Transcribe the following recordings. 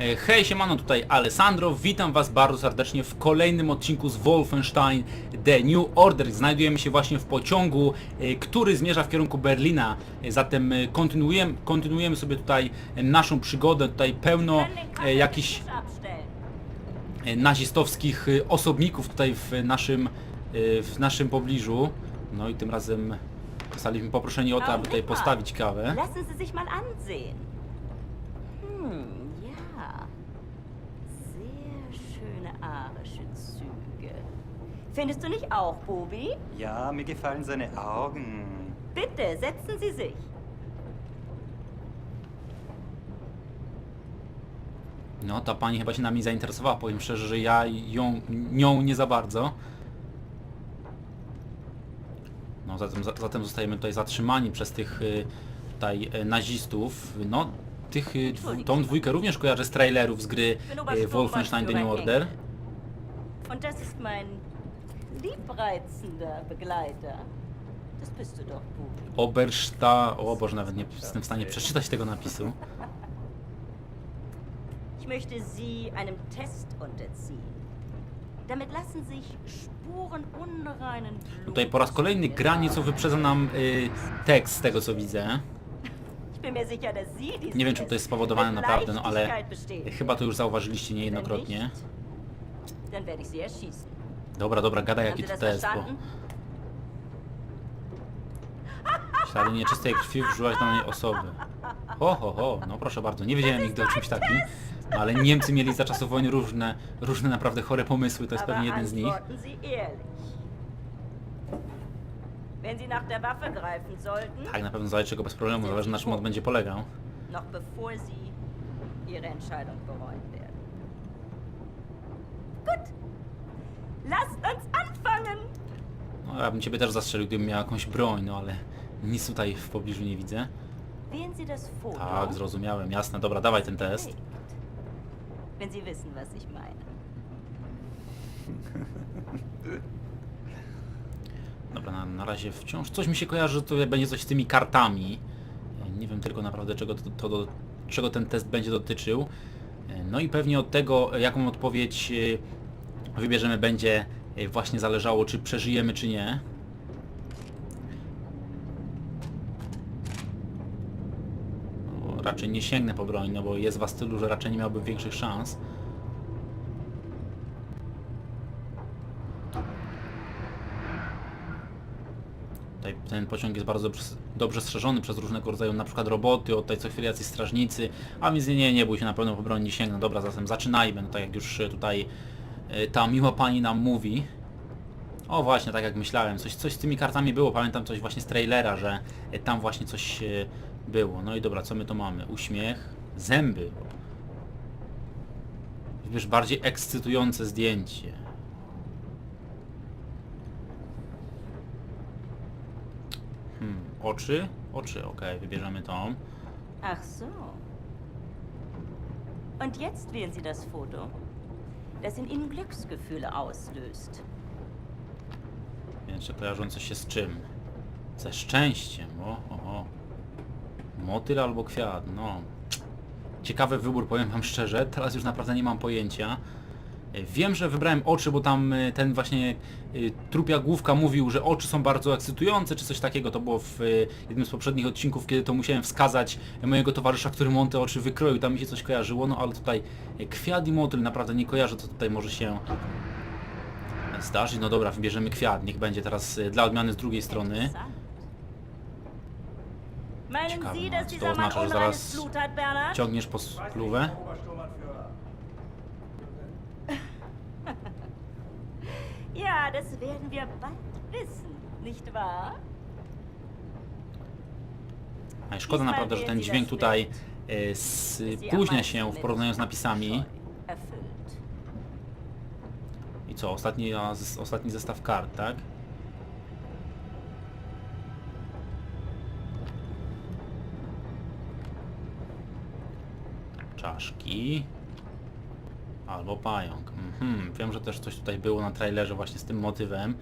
E, Hej, siemano, tutaj Alessandro, witam was bardzo serdecznie w kolejnym odcinku z Wolfenstein The New Order. Znajdujemy się właśnie w pociągu, e, który zmierza w kierunku Berlina, E, zatem kontynuujemy, kontynuujemy sobie tutaj naszą przygodę, tutaj pełno jakichś nazistowskich osobników tutaj w naszym, w naszym pobliżu. No i tym razem zostaliśmy poproszeni o to, aby tutaj postawić kawę. Mal ansehen. Hm, ja. Sehr schöne arische Züge. Findest du nicht auch, Bubi? Ja, mir gefallen seine Augen. Bitte, setzen Sie sich. No, ta pani chyba się nami zainteresowała, powiem szczerze, że ja ją, nią nie za bardzo. No, zatem, za- zatem zostajemy tutaj zatrzymani przez tych y, tutaj y, nazistów. No, tych, y, dwu, tą dwójkę również kojarzę z trailerów z gry y, Wolfenstein The New Order. Und das ist mein liebreizender Begleiter. Das bist du doch, Bubi. Obersta... O Boże, nawet nie jestem w stanie przeczytać tego napisu. Ich möchte Sie einem Test unterziehen. Damit lassen sich Spuren unreinen Tutaj po raz kolejny in den gra nieco Adern wyprzedza nam y, tekst z tego co widzę. Ich bin mir sicher, dass Sie diesen Nie wiem czy to jest spowodowane naprawdę, no ale Leichtigkeit chyba to już zauważyliście Wenn niejednokrotnie. nicht, Dann werde ich Sie erschießen. Dobra, dobra, gadaj jaki to test, bo... Ślady nieczystej krwi wrzucać danej osoby. Ho, ho, ho, no proszę bardzo, nie wiedziałem nigdy o czymś takim. Ale Niemcy mieli za czasów wojny różne, różne naprawdę chore pomysły, to jest pewnie jeden z nich. Tak, na pewno zależy czego bez problemu, zależy na czym on będzie polegał. noch bevor Sie Ihre Entscheidung bereuen. Gut. Lasst uns anfangen! No, ja bym ciebie też zastrzelił, gdybym miał jakąś broń, no ale nic tutaj w pobliżu nie widzę. Wählen Sie das Foto. Tak, zrozumiałem, jasne, dobra, dawaj ten test. Perfekt. Wenn Sie wissen, was ich meine. Dobra, na, na razie wciąż coś mi się kojarzy, że to będzie coś z tymi kartami. E, Nie wiem tylko naprawdę czego, to, to do, czego ten test będzie dotyczył. E, No i pewnie od tego, e, jaką odpowiedź wybierzemy, będzie e, właśnie zależało, czy przeżyjemy, czy nie. No, raczej nie sięgnę po broń, no bo jest was tylu, że raczej nie miałbym większych szans. Tutaj ten pociąg jest bardzo dobrze, strzeżony przez różnego rodzaju na przykład roboty, od tutaj co chwilę jacyś strażnicy, a więc nie, nie, bój się, na pewno po broń nie sięgnę. Dobra, zatem zaczynajmy, no tak jak już e, tutaj ta miła pani nam mówi. O właśnie, tak jak myślałem, coś, coś z tymi kartami było, pamiętam coś właśnie z trailera, że e, tam właśnie coś e, było. No i dobra, co my to mamy? Uśmiech, zęby. Wybierz bardziej ekscytujące zdjęcie. Hmm, oczy? Oczy, okej, wybierzemy tą. Ach so. Und jetzt wählen Sie das Foto, das in Ihnen Glücksgefühle auslöst. Kojarzące się z czym? Ze szczęściem, o, o, o. Motyl albo kwiat, no. Ciekawy wybór, powiem wam szczerze, teraz już naprawdę nie mam pojęcia. E, Wiem, że wybrałem oczy, bo tam e, ten właśnie e, trupia główka mówił, że oczy są bardzo ekscytujące, czy coś takiego. To było w jednym z poprzednich odcinków, kiedy to musiałem wskazać mojego towarzysza, który mu on te oczy wykroił. Tam mi się coś kojarzyło, no ale tutaj kwiat i motyl naprawdę nie kojarzę, co tutaj może się zdarzyć. No dobra, wybierzemy kwiat, niech będzie teraz dla odmiany z drugiej strony. Ciekawe, no, to oznacza, że zaraz? Ciągniesz po spluwę? Ja, das werden wir bald wissen, nicht wahr? A szkoda naprawdę, że ten dźwięk tutaj e, spóźnia się w porównaniu z napisami. I co, ostatni, ostatni zestaw kart, tak? Czaszki. Albo pająk. Mhm. Wiem, że też coś tutaj było na trailerze właśnie z tym motywem.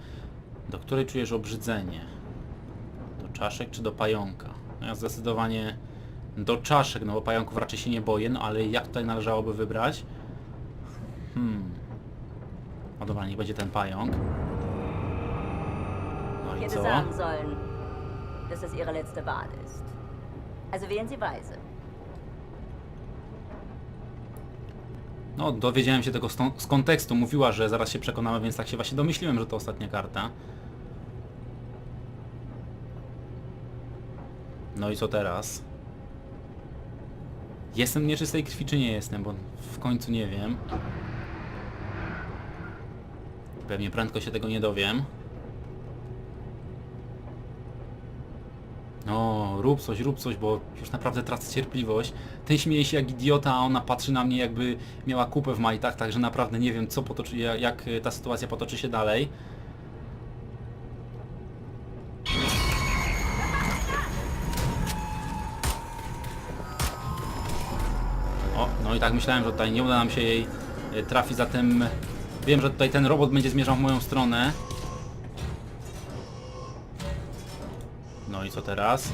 Do której czujesz obrzydzenie? Do czaszek czy do pająka? No ja zdecydowanie do czaszek, no bo pająków raczej się nie boję, no ale jak tutaj należałoby wybrać? Hmm. No dobra, niech będzie ten pająk. No i co? Also wählen Sie weise. No, dowiedziałem się tego z, kontekstu. Mówiła, że zaraz się przekonamy, więc tak się właśnie domyśliłem, że to ostatnia karta. No i co teraz? Jestem nieczystej krwi, czy nie jestem? Bo w końcu nie wiem. Pewnie prędko się tego nie dowiem. Rób coś, rób coś, bo już naprawdę tracę cierpliwość. Ten śmieje się jak idiota, a ona patrzy na mnie jakby miała kupę w majtach, także naprawdę nie wiem co potoczy, jak, y, ta sytuacja potoczy się dalej. O, no i tak myślałem, że tutaj nie uda nam się jej y, trafić, zatem wiem, że tutaj ten robot będzie zmierzał w moją stronę. No i co teraz?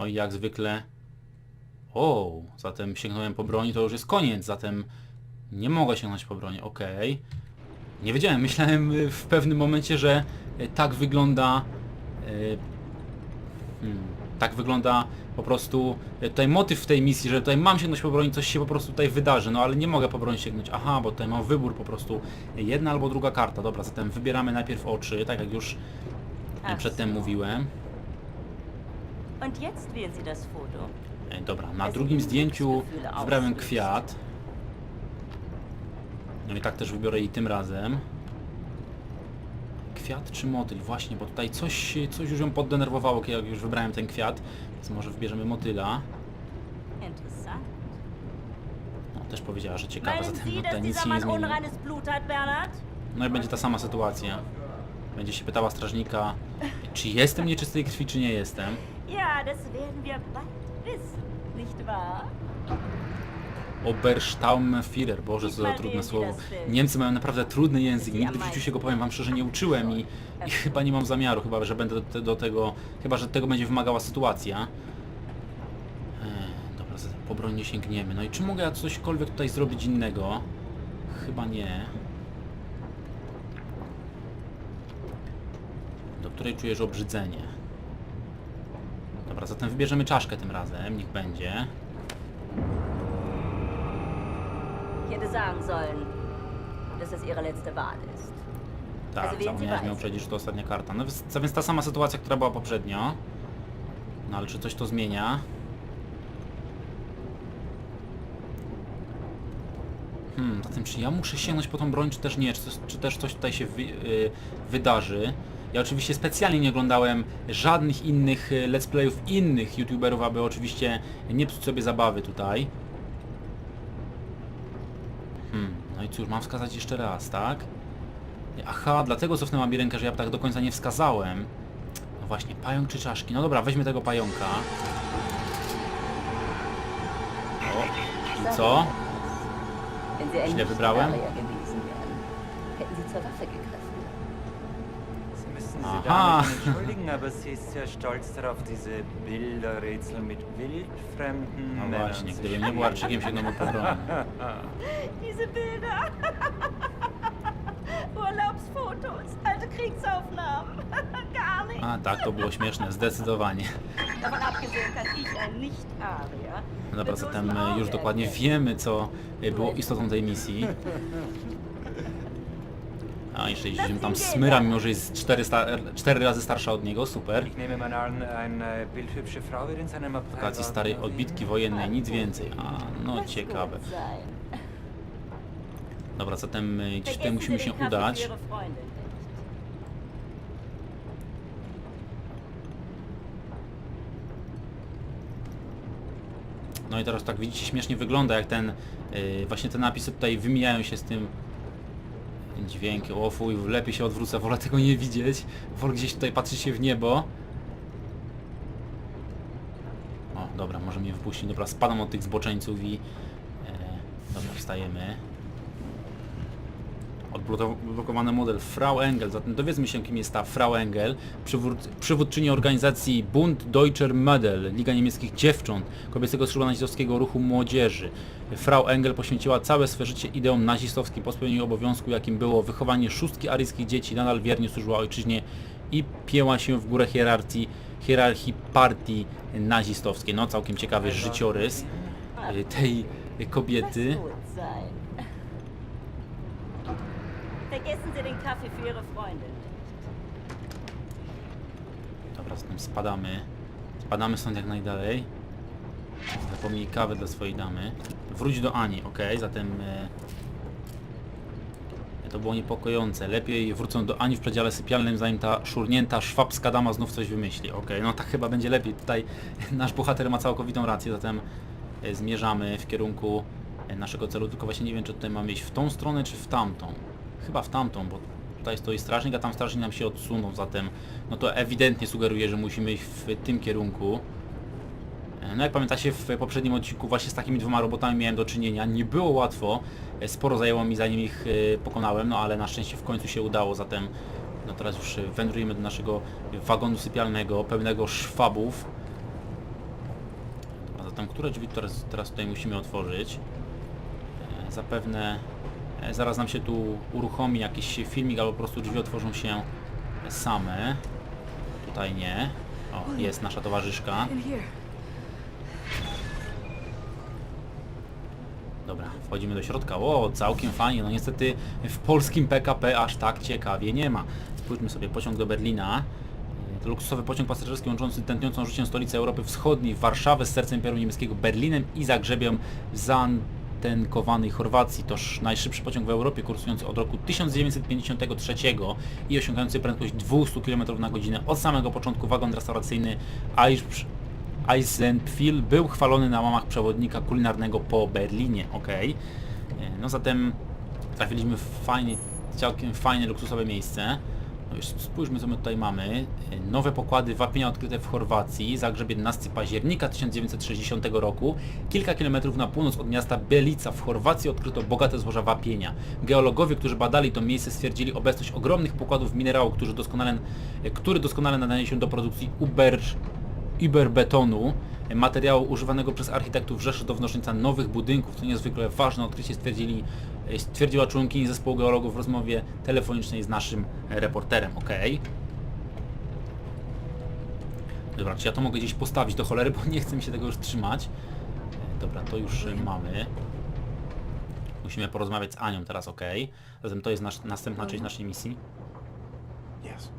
No i jak zwykle... O, zatem sięgnąłem po broni, to już jest koniec, zatem nie mogę sięgnąć po broni, okej. Nie wiedziałem, myślałem w pewnym momencie, że y, tak wygląda... y, Hmm, tak wygląda po prostu y, tutaj motyw w tej misji, że tutaj mam sięgnąć po broń, coś się po prostu tutaj wydarzy, no ale nie mogę po broń sięgnąć. Aha, bo tutaj mam wybór po prostu jedna albo druga karta. Dobra, zatem wybieramy najpierw oczy, tak jak już Ach przedtem mówiłem. Und jetzt wählen Sie das Foto. E, Dobra, na drugim zdjęciu wybrałem kwiat. No i tak też wybiorę i tym razem. Kwiat czy motyl? Właśnie, bo tutaj coś, coś już ją poddenerwowało, kiedy już wybrałem ten kwiat. Więc może wybierzemy motyla. No, też powiedziała, że ciekawe, zatem no, tutaj nic się nie zmieni. No i będzie ta sama sytuacja. Będzie się pytała strażnika, czy jestem nieczystej krwi, czy nie jestem. Das werden wir bald wissen, nicht wahr? Boże, co za trudne słowo. Niemcy mają naprawdę trudny język, nigdy w życiu się go powiem wam szczerze nie uczyłem i, i chyba nie mam zamiaru, chyba że będę do, do tego, chyba że tego będzie wymagała sytuacja. Ech, dobra, po broń nie sięgniemy. No i czy mogę ja cośkolwiek tutaj zrobić innego? Chyba nie. Do której czujesz obrzydzenie. Dobra, zatem wybierzemy czaszkę tym razem, niech będzie. Hätte sagen sollen, dass das ihre letzte Wahl ist. Tak, Also więcej zapomniałem miał przecież to ostatnia karta. No więc, więc ta sama sytuacja, która była poprzednio. No ale czy coś to zmienia? Hmm, zatem czy ja muszę sięgnąć po tą broń, czy też nie? Czy, czy też coś tutaj się wy, y, wydarzy? Ja oczywiście specjalnie nie oglądałem żadnych innych y, let's playów innych youtuberów, aby oczywiście nie psuć sobie zabawy tutaj. Hmm, no i cóż, mam wskazać jeszcze raz, tak? Aha, dlatego cofnęła mi rękę, że ja tak do końca nie wskazałem. No właśnie, pająk czy czaszki? No dobra, weźmy tego pająka. O, i co? Źle wybrałem? Sie Aha. entschuldigen, aber sie ist sehr stolz darauf, diese Bilderrätsel mit wildfremden No Männern właśnie, zu gdybym nie był Arczykiem, broń. Diese Bilder. Urlaubsfotos, alte Kriegsaufnahmen. Gar nicht. A tak, to było śmieszne, zdecydowanie. Davon abgesehen kann ich ein Nicht-Arier. No dobra, zatem e, już dokładnie wiemy, co e, było istotą tej misji. A, jeszcze jeździmy tam smyra, mimo że jest 400, 4 razy starsza od niego, super. Seinem Abteil Lokacji starej odbitki wojennej, nic więcej. A, no ciekawe. Dobra, zatem gdzieś tutaj musimy się udać. No i teraz tak widzicie śmiesznie wygląda jak ten yy, właśnie te napisy tutaj wymijają się z tym dźwiękiem. O fuj, lepiej się odwrócę, wolę tego nie widzieć. Wolę gdzieś tutaj patrzeć się w niebo. O, dobra, może mnie wypuścić. Dobra, spadam od tych zboczeńców i... E, dobra, wstajemy. Odblokowany model Frau Engel. Zatem dowiedzmy się, kim jest ta Frau Engel, przywód, przywódczyni organizacji Bund Deutscher Mädel, Liga Niemieckich Dziewcząt, kobiecego skrzydła nazistowskiego ruchu młodzieży. Frau Engel poświęciła całe swe życie ideom nazistowskim po spełnieniu obowiązku, jakim było wychowanie szóstki aryjskich dzieci, nadal wiernie służyła ojczyźnie i pięła się w górę hierarchii, hierarchii partii nazistowskiej. No, całkiem ciekawy życiorys y, tej kobiety. Vergessen Sie den Kaffee für Ihre Freundin. Dobra, zatem spadamy. Spadamy stąd jak najdalej. Zapomnij kawę dla swojej damy. Wróć do Ani, ok? Zatem... E, to było niepokojące. Lepiej wrócą do Ani w przedziale sypialnym, zanim ta szurnięta szwabska dama znów coś wymyśli. Ok, no tak chyba będzie lepiej. Tutaj nasz bohater ma całkowitą rację, zatem e, zmierzamy w kierunku e, naszego celu, tylko właśnie nie wiem, czy tutaj mamy iść w tą stronę, czy w tamtą. Chyba w tamtą, bo tutaj stoi strażnik, a tam strażnik nam się odsunął, zatem no to ewidentnie sugeruje, że musimy iść w tym kierunku. E, No jak pamiętacie w poprzednim odcinku właśnie z takimi dwoma robotami miałem do czynienia. Nie było łatwo, e, sporo zajęło mi zanim ich e, pokonałem, no ale na szczęście w końcu się udało, zatem no teraz już wędrujemy do naszego wagonu sypialnego, pełnego szwabów. Dobra, zatem które drzwi teraz, teraz tutaj musimy otworzyć? Zapewne zaraz nam się tu uruchomi jakiś filmik, albo po prostu drzwi otworzą się same. Tutaj nie. O, jest nasza towarzyszka. Dobra, wchodzimy do środka. O, całkiem fajnie. No niestety w polskim PKP aż tak ciekawie nie ma. Spójrzmy sobie, pociąg do Berlina. To luksusowy pociąg pasażerski łączący tętniącą życiem stolicę Europy Wschodniej, Warszawę z sercem Imperium Niemieckiego Berlinem i Zagrzebiem zaantenkowanej Chorwacji. Toż najszybszy pociąg w Europie kursujący od roku 1953 i osiągający prędkość 200 km na godzinę. Od samego początku wagon restauracyjny Aisch Eisenpfil był chwalony na łamach przewodnika kulinarnego po Berlinie, ok. No zatem trafiliśmy w fajnie, całkiem fajne, luksusowe miejsce. No już spójrzmy co my tutaj mamy. Nowe pokłady wapienia odkryte w Chorwacji, Zagrzeb 11 października 1960 roku. Kilka kilometrów na północ od miasta Belica w Chorwacji odkryto bogate złoża wapienia. Geologowie, którzy badali to miejsce stwierdzili obecność ogromnych pokładów minerału, który doskonale, który doskonale nadaje się do produkcji uber Iberbetonu, materiału używanego przez architektów Rzeszy do wznoszenia nowych budynków. To niezwykle ważne odkrycie stwierdzili, e, stwierdziła członkini zespołu geologów w rozmowie telefonicznej z naszym reporterem. Ok. Dobra, czy ja to mogę gdzieś postawić do cholery, bo nie chcę mi się tego już trzymać. E, Dobra, to już e, mamy. Musimy porozmawiać z Anią teraz, ok. Zatem to jest nasz, następna część naszej misji. Yes.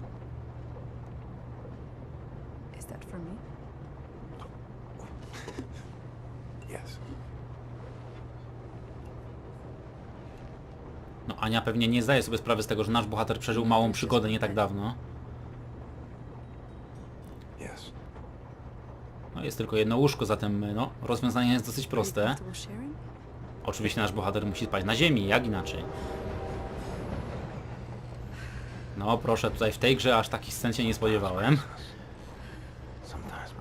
Is that for me? Yes. No Ania pewnie nie zdaje sobie sprawy z tego, że nasz bohater przeżył małą przygodę nie tak dawno. No jest tylko jedno łóżko, zatem no, rozwiązanie jest dosyć proste. Oczywiście nasz bohater musi spać na ziemi, jak inaczej. No proszę, tutaj w tej grze aż takich scen się nie spodziewałem,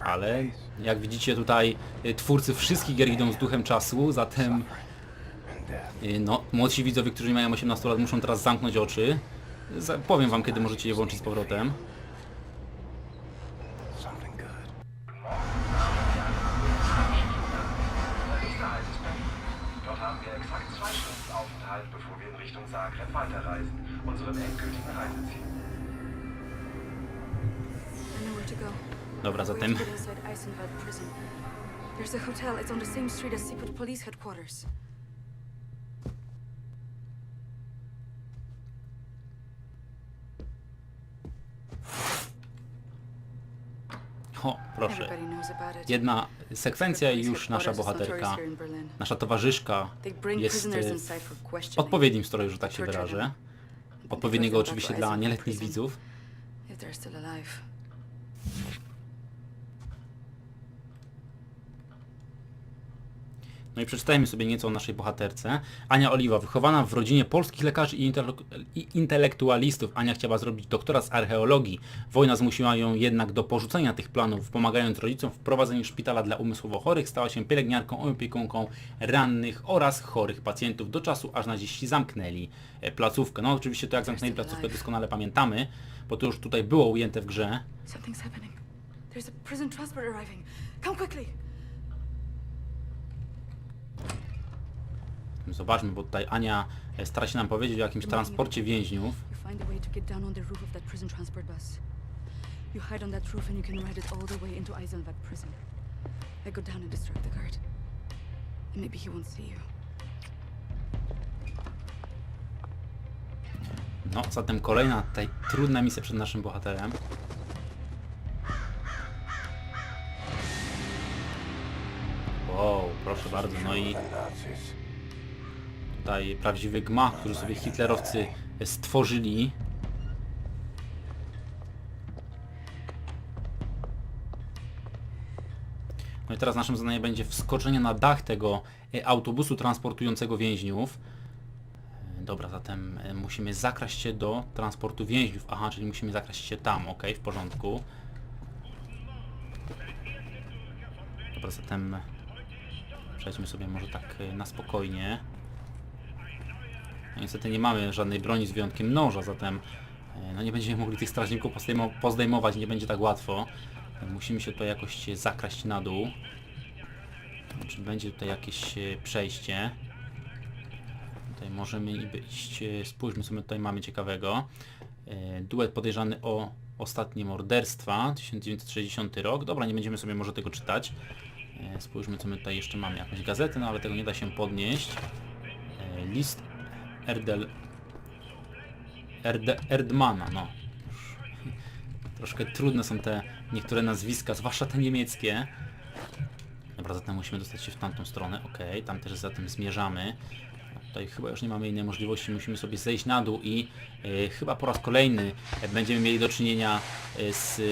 ale jak widzicie tutaj y, twórcy wszystkich gier idą z duchem czasu, zatem. Y, no, młodsi widzowie, którzy nie mają 18 lat muszą teraz zamknąć oczy. Za- Powiem wam kiedy możecie je włączyć z powrotem. Something good. Dort haben wir exakt zwei Stunden Aufenthalt, bevor wir in Richtung Zagreb weiterreisen, unserem endgültigen Reiseziel. I know where to go. Dobra, going zatem to get inside Eisenwald prison. There's a hotel. It's on the same street as Seaport Police headquarters. o, proszę. Jedna sekwencja i już nasza bohaterka, nasza towarzyszka jest for w odpowiednim stroju, że tak się wyrażę. Odpowiedniego oczywiście dla nieletnich widzów. No i przeczytajmy sobie nieco o naszej bohaterce. Ania Oliwa, wychowana w rodzinie polskich lekarzy i, i intelektualistów. Ania chciała zrobić doktora z archeologii. Wojna zmusiła ją jednak do porzucenia tych planów. Pomagając rodzicom w prowadzeniu szpitala dla umysłowo chorych, stała się pielęgniarką, opiekunką rannych oraz chorych pacjentów do czasu, aż naziści zamknęli e, placówkę. No oczywiście to jak zamknęli placówkę doskonale pamiętamy, bo to już tutaj było ujęte w grze. Something's happening. There's a prison transport arriving. Come quickly. Zobaczmy, bo tutaj Ania e, stara się nam powiedzieć o jakimś transporcie więźniów. You find a way to get down on the roof of that prison transport bus. You hide on that roof and you can ride it all the way into Eisenwag prison. I go down and distract the guard. And maybe he won't see you. No, zatem kolejna tutaj trudna misja przed naszym bohaterem. Wow, proszę bardzo, no i. tutaj prawdziwy gmach, który sobie hitlerowcy stworzyli. No i teraz naszym zadaniem będzie wskoczenie na dach tego e, autobusu transportującego więźniów. E, Dobra, zatem e, musimy zakraść się do transportu więźniów. Aha, czyli musimy zakraść się tam, ok, w porządku. Dobra, zatem przejdźmy sobie może tak na spokojnie. Niestety nie mamy żadnej broni z wyjątkiem noża, zatem e, no nie będziemy mogli tych strażników pozdejmo pozdejmować, nie będzie tak łatwo. Musimy się tutaj jakoś zakraść na dół. Czy będzie tutaj jakieś e, przejście? Tutaj możemy niby iść, e, spójrzmy co my tutaj mamy ciekawego. Duet podejrzany o ostatnie morderstwa, 1960 rok. Dobra, nie będziemy sobie może tego czytać. Spójrzmy co my tutaj jeszcze mamy. Jakąś gazetę, no ale tego nie da się podnieść. List Erdel... Erde, Erdmana, no. Troszkę trudne są te niektóre nazwiska, zwłaszcza te niemieckie. Dobra, zatem musimy dostać się w tamtą stronę. Okej, tam też zatem zmierzamy. Tutaj chyba już nie mamy innej możliwości, musimy sobie zejść na dół i e, chyba po raz kolejny będziemy mieli do czynienia e, z e,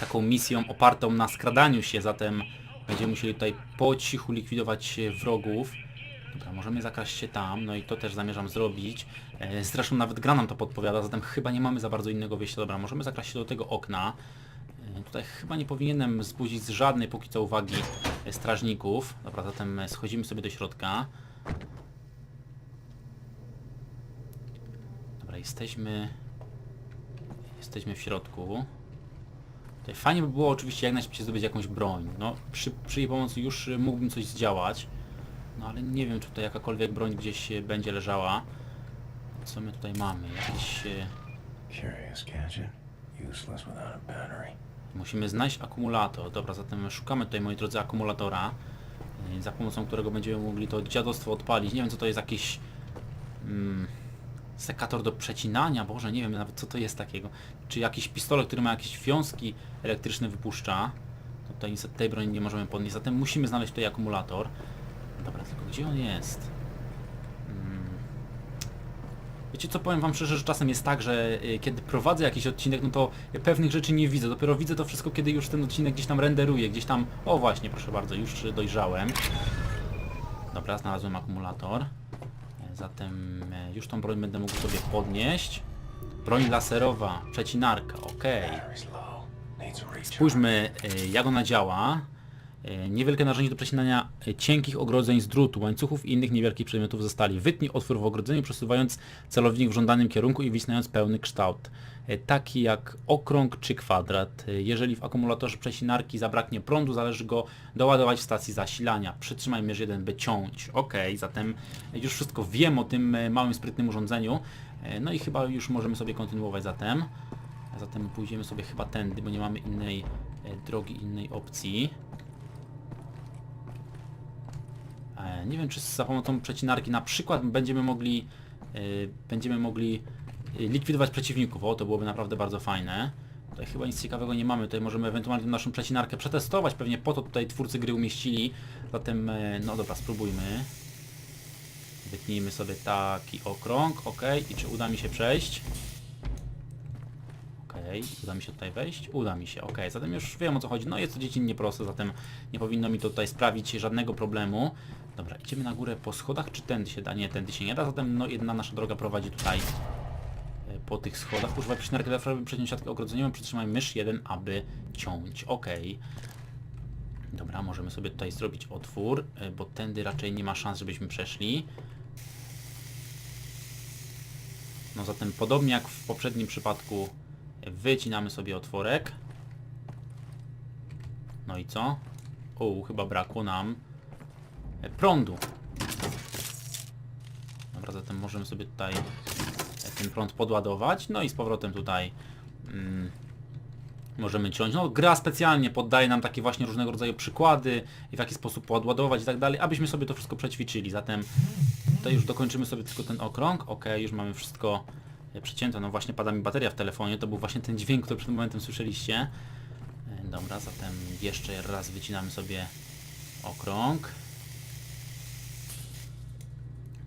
taką misją opartą na skradaniu się, zatem będziemy musieli tutaj po cichu likwidować wrogów. Dobra, możemy zakraść się tam, no i to też zamierzam zrobić. E, Zresztą nawet gra nam to podpowiada, zatem chyba nie mamy za bardzo innego wyjścia. Dobra, możemy zakraść się do tego okna. E, Tutaj chyba nie powinienem zbudzić z żadnej póki co uwagi e, strażników. Dobra, zatem schodzimy sobie do środka. Dobra, jesteśmy... Jesteśmy w środku. Tutaj fajnie by było oczywiście jak najszybciej zdobyć jakąś broń. No, przy, przy jej pomocy już mógłbym coś zdziałać. No ale nie wiem, czy tutaj jakakolwiek broń gdzieś y, będzie leżała. Co my tutaj mamy? Jakieś... y, Curious gadget. Useless without a battery. Musimy znaleźć akumulator. Dobra, zatem szukamy tutaj, moi drodzy, akumulatora, y, za pomocą którego będziemy mogli to dziadostwo odpalić. Nie wiem, co to jest jakiś... Mm, sekator do przecinania, Boże, nie wiem nawet co to jest takiego. Czy jakiś pistolet, który ma jakieś wiązki elektryczne wypuszcza. To tutaj niestety tej broni nie możemy podnieść, zatem musimy znaleźć tutaj akumulator. Dobra, tylko gdzie on jest? Mm. Wiecie co, powiem wam szczerze, że czasem jest tak, że y, kiedy prowadzę jakiś odcinek, no to pewnych rzeczy nie widzę. Dopiero widzę to wszystko, kiedy już ten odcinek gdzieś tam renderuje, gdzieś tam... O właśnie, proszę bardzo, już y, dojrzałem. Dobra, znalazłem akumulator. Zatem e, już tą broń będę mógł sobie podnieść. Broń laserowa, przecinarka, recharge. Spójrzmy e, jak ona działa. E, Niewielkie narzędzie do przecinania e, cienkich ogrodzeń z drutu, łańcuchów i innych niewielkich przedmiotów ze stali. Wytnij otwór w ogrodzeniu, przesuwając celownik w żądanym kierunku i wcisnąć pełny kształt. E, Taki jak okrąg czy kwadrat. Jeżeli w akumulatorze przecinarki zabraknie prądu, zależy go doładować w stacji zasilania. Przytrzymaj mierz 1, by ciąć. Ok, zatem już wszystko wiem o tym małym, sprytnym urządzeniu. No i chyba już możemy sobie kontynuować zatem. Zatem pójdziemy sobie chyba tędy, bo nie mamy innej drogi, innej opcji. E, nie wiem, czy za pomocą przecinarki na przykład będziemy mogli e, będziemy mogli e, likwidować przeciwników. O, to byłoby naprawdę bardzo fajne. Tutaj chyba nic ciekawego nie mamy. Tutaj możemy ewentualnie naszą przecinarkę przetestować. Pewnie po to tutaj twórcy gry umieścili. Zatem, no dobra, spróbujmy. Wytnijmy sobie taki okrąg, ok. I czy uda mi się przejść? Ok, uda mi się tutaj wejść? Uda mi się, okej, zatem już wiem o co chodzi. No jest to dziecinnie proste, zatem nie powinno mi to tutaj sprawić żadnego problemu. Dobra, idziemy na górę po schodach, czy tędy się da? Nie, tędy się nie da, zatem no jedna nasza droga prowadzi tutaj e, po tych schodach. Używaj przycinarki dla aby przeciąć siatkę ogrodzeniową, przytrzymaj mysz 1, aby ciąć. Okej. Dobra, możemy sobie tutaj zrobić otwór, e, bo tędy raczej nie ma szans, żebyśmy przeszli. No zatem podobnie jak w poprzednim przypadku wycinamy sobie otworek. No i co? O, chyba brakło nam prądu. Dobra, zatem możemy sobie tutaj ten prąd podładować. No i z powrotem tutaj mm, możemy ciąć. No gra specjalnie poddaje nam takie właśnie różnego rodzaju przykłady i w jaki sposób podładować i tak dalej, abyśmy sobie to wszystko przećwiczyli. Zatem tutaj już dokończymy sobie tylko ten okrąg. Ok, już mamy wszystko e, przecięte. No właśnie pada mi bateria w telefonie. To był właśnie ten dźwięk, który przed momentem słyszeliście. E, Dobra, zatem jeszcze raz wycinamy sobie okrąg.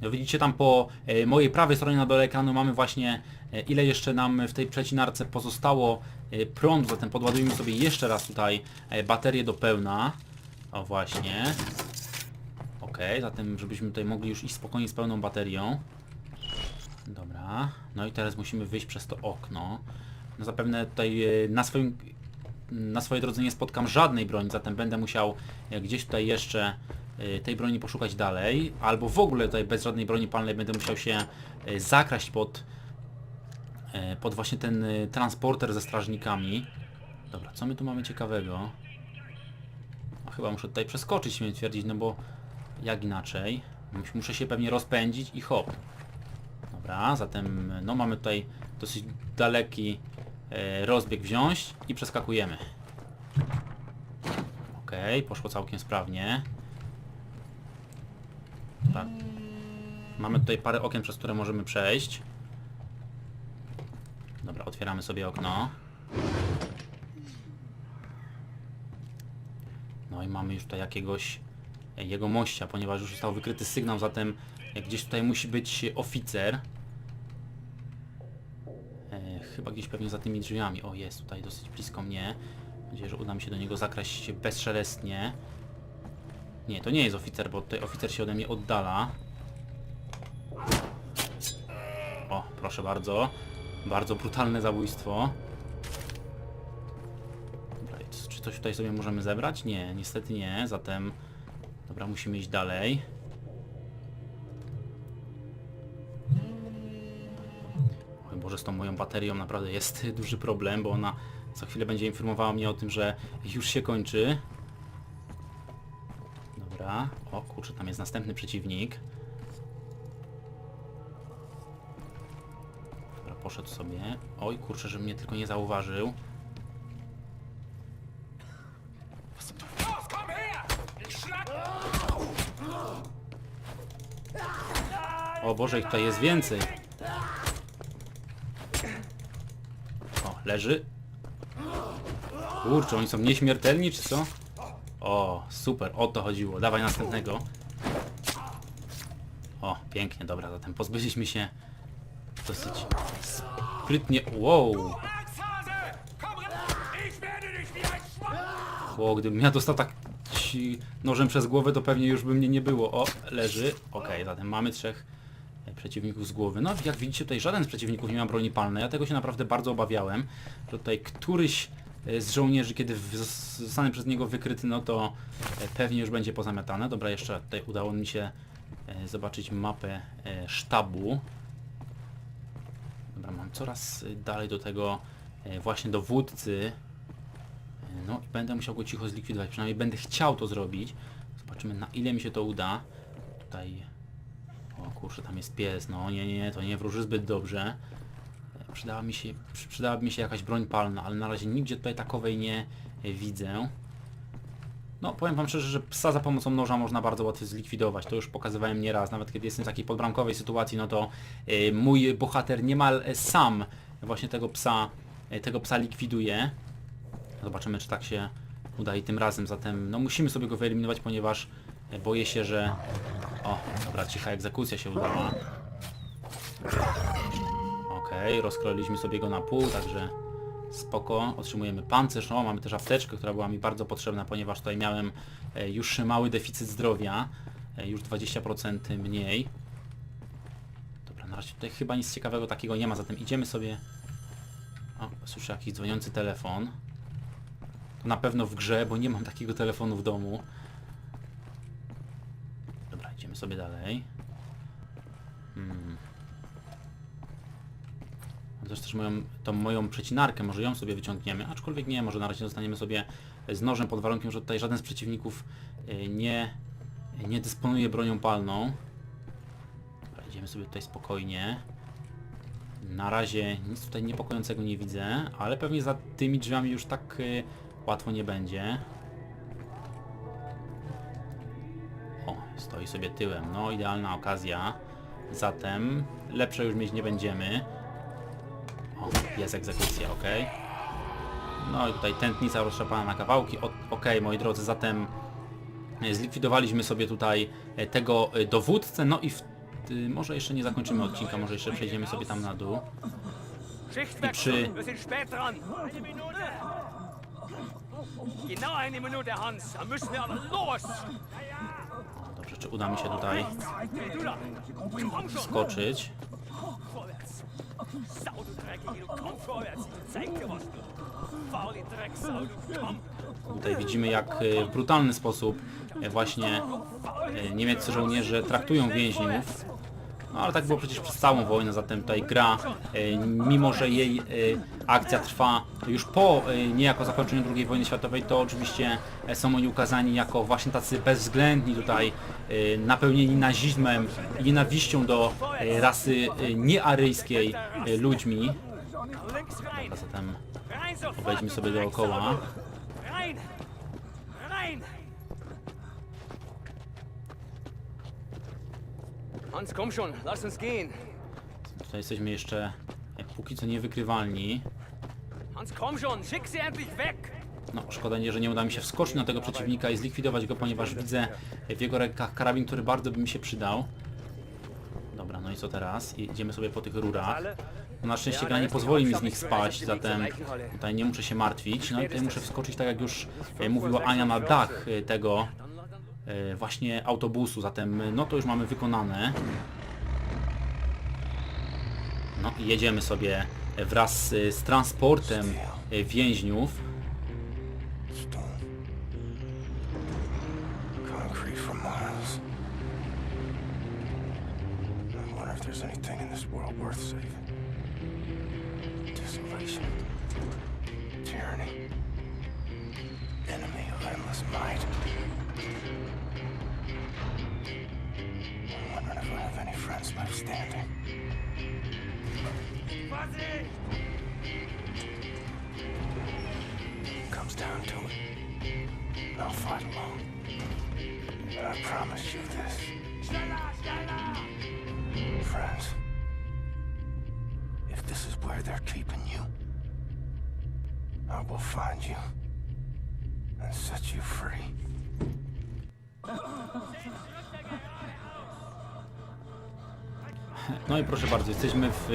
No widzicie tam po e, mojej prawej stronie na dole ekranu mamy właśnie e, ile jeszcze nam w tej przecinarce pozostało e, prądu, zatem podładujmy sobie jeszcze raz tutaj baterię do pełna. O właśnie. Ok, zatem żebyśmy tutaj mogli już iść spokojnie z pełną baterią. Dobra, no i teraz musimy wyjść przez to okno. No zapewne tutaj na swoim na swojej drodze nie spotkam żadnej broni, zatem będę musiał gdzieś tutaj jeszcze tej broni poszukać dalej, albo w ogóle tutaj bez żadnej broni palnej będę musiał się e, zakraść pod e, pod właśnie ten transporter ze strażnikami. Dobra, co my tu mamy ciekawego? A chyba muszę tutaj przeskoczyć, śmiem twierdzić, no bo jak inaczej? Mus- Muszę się pewnie rozpędzić i hop. Dobra, zatem no mamy tutaj dosyć daleki rozbieg wziąć i przeskakujemy. Okej, poszło całkiem sprawnie. Dobra. Mamy tutaj parę okien, przez które możemy przejść. Dobra, otwieramy sobie okno. No i mamy już tutaj jakiegoś e, jego mościa, ponieważ już został wykryty sygnał, zatem e, gdzieś tutaj musi być oficer. E, chyba gdzieś pewnie za tymi drzwiami. O, jest tutaj dosyć blisko mnie. Mam nadzieję, że uda mi się do niego zakraść bezszelestnie. Nie, to nie jest oficer, bo tutaj oficer się ode mnie oddala. O, proszę bardzo. Bardzo brutalne zabójstwo. Dobra, czy coś tutaj sobie możemy zebrać? Nie, niestety nie, zatem... Dobra, musimy iść dalej. Oj Boże, z tą moją baterią naprawdę jest duży problem, bo ona za chwilę będzie informowała mnie o tym, że już się kończy. Dobra. O kurczę, tam jest następny przeciwnik. Dobra, poszedł sobie. Oj kurczę, że mnie tylko nie zauważył. O Boże, ich tutaj jest więcej. O, leży. Kurczę, oni są nieśmiertelni, czy co? O, super, o to chodziło. Dawaj następnego. O, pięknie, dobra, zatem pozbyliśmy się dosyć sprytnie. Wow! Bo gdybym ja dostał tak nożem przez głowę, to pewnie już by mnie nie było. O, leży. Okej, zatem mamy trzech e, przeciwników z głowy. No, jak widzicie, tutaj żaden z przeciwników nie ma broni palnej. Ja tego się naprawdę bardzo obawiałem. Że tutaj któryś z żołnierzy, kiedy zostanę przez niego wykryty, no to e, pewnie już będzie pozamiatane. Dobra, jeszcze tutaj udało mi się e, zobaczyć mapę e, sztabu. Dobra, mam coraz y, dalej do tego właśnie dowódcy. No i będę musiał go cicho zlikwidować, przynajmniej będę chciał to zrobić. Zobaczymy na ile mi się to uda. Tutaj... O kurczę, tam jest pies, no nie, nie, to nie wróży zbyt dobrze. Przydała mi się, przy- przydałaby mi się jakaś broń palna, ale na razie nigdzie tutaj takowej nie e, widzę. No, powiem wam szczerze, że psa za pomocą noża można bardzo łatwo zlikwidować. To już pokazywałem nieraz, nawet kiedy jestem w takiej podbramkowej sytuacji, no to e, mój bohater niemal e, sam właśnie tego psa, tego psa likwiduje. Zobaczymy, czy tak się uda i tym razem. Zatem no musimy sobie go wyeliminować, ponieważ boję się, że... O, dobra, cicha egzekucja się udała. Okej, rozkroiliśmy sobie go na pół, także Spoko, otrzymujemy pancerz, o mamy też apteczkę, która była mi bardzo potrzebna, ponieważ tutaj miałem e, już mały deficyt zdrowia, e, już 20% mniej. Dobra, na razie tutaj chyba nic ciekawego takiego nie ma, zatem idziemy sobie... O, słyszę jakiś dzwoniący telefon. To na pewno w grze, bo nie mam takiego telefonu w domu. Dobra, idziemy sobie dalej. Hmm. Chociaż też moją, tą moją przecinarkę, może ją sobie wyciągniemy, aczkolwiek nie, może na razie zostaniemy sobie z nożem pod warunkiem, że tutaj żaden z przeciwników y, nie, nie dysponuje bronią palną. Idziemy sobie tutaj spokojnie. Na razie nic tutaj niepokojącego nie widzę, ale pewnie za tymi drzwiami już tak y, łatwo nie będzie. O, stoi sobie tyłem. No, idealna okazja. Zatem lepsze już mieć nie będziemy. O, jest egzekucja, ok. No i tutaj tętnica rozszczepana na kawałki. O, ok, moi drodzy, zatem e, zlikwidowaliśmy sobie tutaj e, tego e, dowódcę. No i w, y, może jeszcze nie zakończymy odcinka, może jeszcze przejdziemy sobie tam na dół. I przy... Dobrze, czy uda mi się tutaj skoczyć? Sau, du Dreckige, du komm vorwärts. Ich zeig dir was, du. Faule Drecksau, du komm. Tutaj widzimy jak e, w brutalny sposób e, właśnie e, niemieccy żołnierze traktują więźniów. No ale tak było przecież przez całą wojnę, zatem tutaj gra, e, mimo że jej e, akcja trwa już po e, niejako zakończeniu II wojny światowej, to oczywiście są oni ukazani jako właśnie tacy bezwzględni tutaj, napełnieni nazizmem i nienawiścią do rasy niearyjskiej ludźmi. Zatem obejdźmy sobie dookoła. Hans, komm schon. Lass uns gehen. Tutaj jesteśmy jeszcze e, póki co niewykrywalni. Hans, komm schon. Schick sie endlich weg. No, szkoda, nie, że nie uda mi się wskoczyć na tego przeciwnika i zlikwidować go, ponieważ widzę w jego rękach karabin, który bardzo by mi się przydał. Dobra, no i co teraz? Idziemy sobie po tych rurach. No, na szczęście gra nie pozwoli mi z nich spaść, zatem tutaj nie muszę się martwić. No i tutaj muszę wskoczyć, tak jak już e, mówiła Ania, na dach e, tego właśnie autobusu, zatem e, no to już mamy wykonane. No i jedziemy sobie wraz e, z transportem e, więźniów. Enemy of endless might. I'm wondering if I have any friends left standing. Comes down to it. I'll fight alone. But I promise you this. Friends, if this is where they're keeping you, I will find you and set you free. No i proszę bardzo, jesteśmy w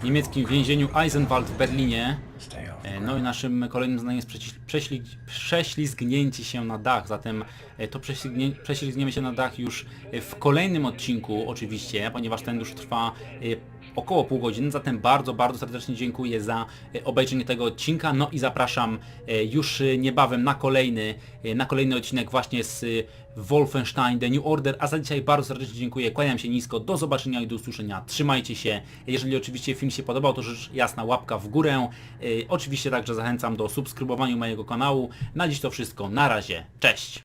e, niemieckim więzieniu Eisenwald w Berlinie. E, No i naszym kolejnym zadaniem jest prześli- prześlizgnięcie się na dach, zatem e, to prześlizgnie, prześlizgniemy się na dach już w kolejnym odcinku oczywiście, ponieważ ten już trwa e, około pół godziny, zatem bardzo, bardzo serdecznie dziękuję za e, obejrzenie tego odcinka, no i zapraszam e, już e, niebawem na kolejny, na kolejny odcinek właśnie z Wolfenstein The New Order, a za dzisiaj bardzo serdecznie dziękuję, kłaniam się nisko, do zobaczenia i do usłyszenia, trzymajcie się, jeżeli oczywiście film się podobał, to rzecz jasna łapka w górę, oczywiście także zachęcam do subskrybowania mojego kanału, na dziś to wszystko, na razie, cześć!